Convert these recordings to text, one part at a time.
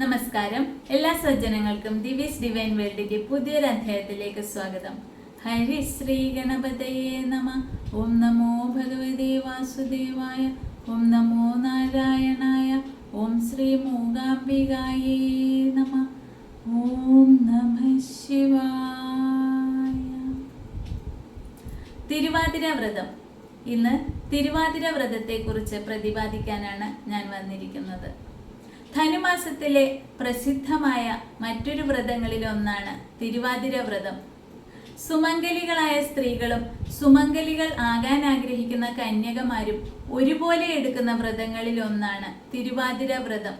നമസ്കാരം. എല്ലാ സജ്ജനങ്ങൾക്കും ദിവ്യസ് ഡിവൈൻ വേൾഡിന്റെ പുതിയൊരു അധ്യായത്തിലേക്ക് സ്വാഗതം. ഹരി ശ്രീ ഗണപതയേ നമ. ഓം നമോ ഭഗവതേ വാസുദേവായ. ഓം നമോ നാരായണായ. ഓം ശ്രീ മൂകാംബികായേ നമ. ഓം നമ ശിവായ. തിരുവാതിര വ്രതം. ഇന്ന് തിരുവാതിര വ്രതത്തെക്കുറിച്ച് പ്രതിപാദിക്കാനാണ് ഞാൻ വന്നിരിക്കുന്നത്. ധനുമാസത്തിലെ പ്രസിദ്ധമായ മറ്റൊരു വ്രതങ്ങളിൽ ഒന്നാണ് തിരുവാതിര വ്രതം. സുമംഗലികളായ സ്ത്രീകളും സുമംഗലികൾ ആകാൻ ആഗ്രഹിക്കുന്ന കന്യകമാരും ഒരുപോലെ എടുക്കുന്ന വ്രതങ്ങളിൽ ഒന്നാണ് തിരുവാതിര വ്രതം.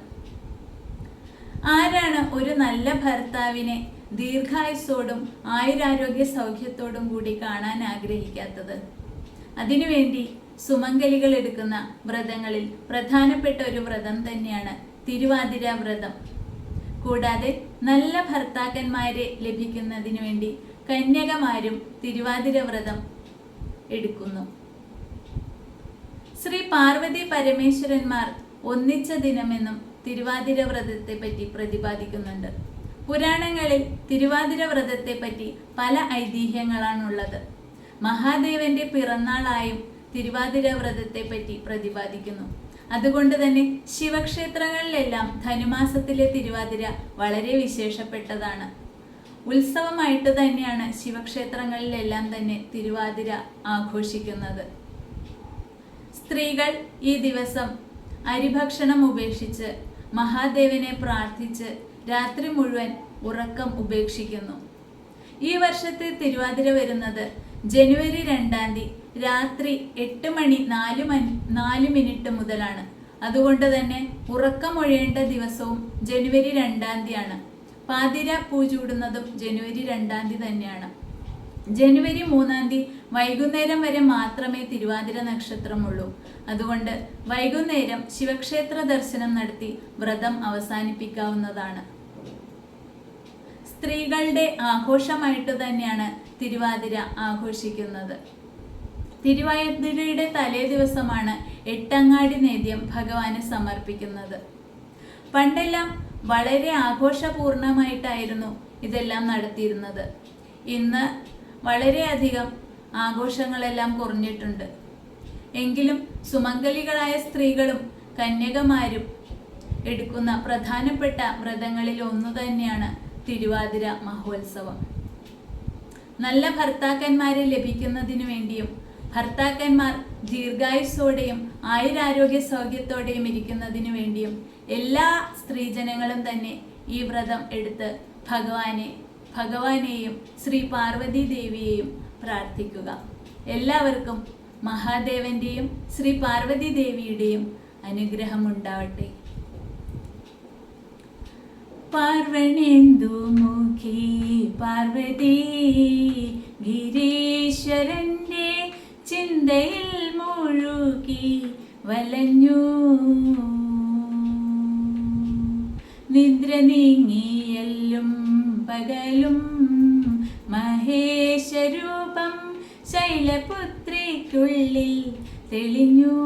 ആരാണ് ഒരു നല്ല ഭർത്താവിനെ ദീർഘായുസോടും ആയുരാരോഗ്യ സൗഖ്യത്തോടും കൂടി കാണാൻ ആഗ്രഹിക്കാത്തത്? അതിനുവേണ്ടി സുമംഗലികൾ എടുക്കുന്ന വ്രതങ്ങളിൽ പ്രധാനപ്പെട്ട ഒരു വ്രതം തന്നെയാണ് തിരുവാതിര വ്രതം. കൂടാതെ നല്ല ഭർത്താക്കന്മാരെ ലഭിക്കുന്നതിന് വേണ്ടി കന്യകമാരും തിരുവാതിര വ്രതം എടുക്കുന്നു. ശ്രീ പാർവതി പരമേശ്വരന്മാർ ഒന്നിച്ച ദിനമെന്നും തിരുവാതിര വ്രതത്തെ പറ്റി പ്രതിപാദിക്കുന്നുണ്ട്. പുരാണങ്ങളിൽ തിരുവാതിര വ്രതത്തെ പറ്റി പല ഐതിഹ്യങ്ങളാണുള്ളത്. മഹാദേവന്റെ പിറന്നാളായും തിരുവാതിര വ്രതത്തെ പറ്റി പ്രതിപാദിക്കുന്നു. അതുകൊണ്ട് തന്നെ ശിവക്ഷേത്രങ്ങളിലെല്ലാം ധനുമാസത്തിലെ തിരുവാതിര വളരെ വിശേഷപ്പെട്ടതാണ്. ഉത്സവമായിട്ട് തന്നെയാണ് ശിവക്ഷേത്രങ്ങളിലെല്ലാം തന്നെ തിരുവാതിര ആഘോഷിക്കുന്നത്. സ്ത്രീകൾ ഈ ദിവസം അരിഭക്ഷണം ഉപേക്ഷിച്ച് മഹാദേവനെ പ്രാർത്ഥിച്ച് രാത്രി മുഴുവൻ ഉറക്കം ഉപേക്ഷിക്കുന്നു. ഈ വർഷത്തെ തിരുവാതിര വരുന്നത് ജനുവരി രണ്ടാം തീയതി രാത്രി എട്ട് മണി നാല് മണി നാല് മിനിറ്റ് മുതലാണ്. അതുകൊണ്ട് തന്നെ ഉറക്കമൊഴിയേണ്ട ദിവസവും ജനുവരി രണ്ടാം തീയതിയാണ്. പാതിര പൂജൂടുന്നതും ജനുവരി രണ്ടാം തീയതി തന്നെയാണ്. ജനുവരി മൂന്നാം തീയതി വൈകുന്നേരം വരെ മാത്രമേ തിരുവാതിര നക്ഷത്രമുള്ളൂ. അതുകൊണ്ട് വൈകുന്നേരം ശിവക്ഷേത്ര ദർശനം നടത്തി വ്രതം അവസാനിപ്പിക്കാവുന്നതാണ്. സ്ത്രീകളുടെ ആഘോഷമായിട്ട് തന്നെയാണ് തിരുവാതിര ആഘോഷിക്കുന്നത്. തിരുവാതിരയുടെ തലേ ദിവസമാണ് എട്ടങ്ങാടി നേദ്യം ഭഗവാന് സമർപ്പിക്കുന്നത്. പണ്ടെല്ലാം വളരെ ആഘോഷപൂർണമായിട്ടായിരുന്നു ഇതെല്ലാം നടത്തിയിരുന്നത്. ഇന്ന് വളരെയധികം ആഘോഷങ്ങളെല്ലാം കുറഞ്ഞിട്ടുണ്ട്. എങ്കിലും സുമംഗലികളായ സ്ത്രീകളും കന്യകമാരും എടുക്കുന്ന പ്രധാനപ്പെട്ട വ്രതങ്ങളിൽ ഒന്നു തന്നെയാണ് തിരുവാതിര മഹോത്സവം. നല്ല ഭർത്താക്കന്മാരെ ലഭിക്കുന്നതിനു വേണ്ടിയും ഭർത്താക്കന്മാർ ദീർഘായുസോടെയും ആയുരാരോഗ്യ സൗഖ്യത്തോടെയും ഇരിക്കുന്നതിനു വേണ്ടിയും എല്ലാ സ്ത്രീജനങ്ങളും തന്നെ ഈ വ്രതം എടുത്ത് ഭഗവാനെ ഭഗവാനെയും ശ്രീ പാർവതി ദേവിയെയും പ്രാർത്ഥിക്കുക. എല്ലാവർക്കും മഹാദേവന്റെയും ശ്രീ പാർവതി ദേവിയുടെയും അനുഗ്രഹം ഉണ്ടാവട്ടെ പാർവണേന്ദുമുഖി പാർവതി ഗിരീശ്വരന്റെ ചിന്തയിൽ മുഴുകി വലഞ്ഞു. നിദ്ര നീങ്ങിയല്ലും പകലും മഹേശരൂപം ശൈലപുത്രിക്കുള്ളിൽ തെളിഞ്ഞു.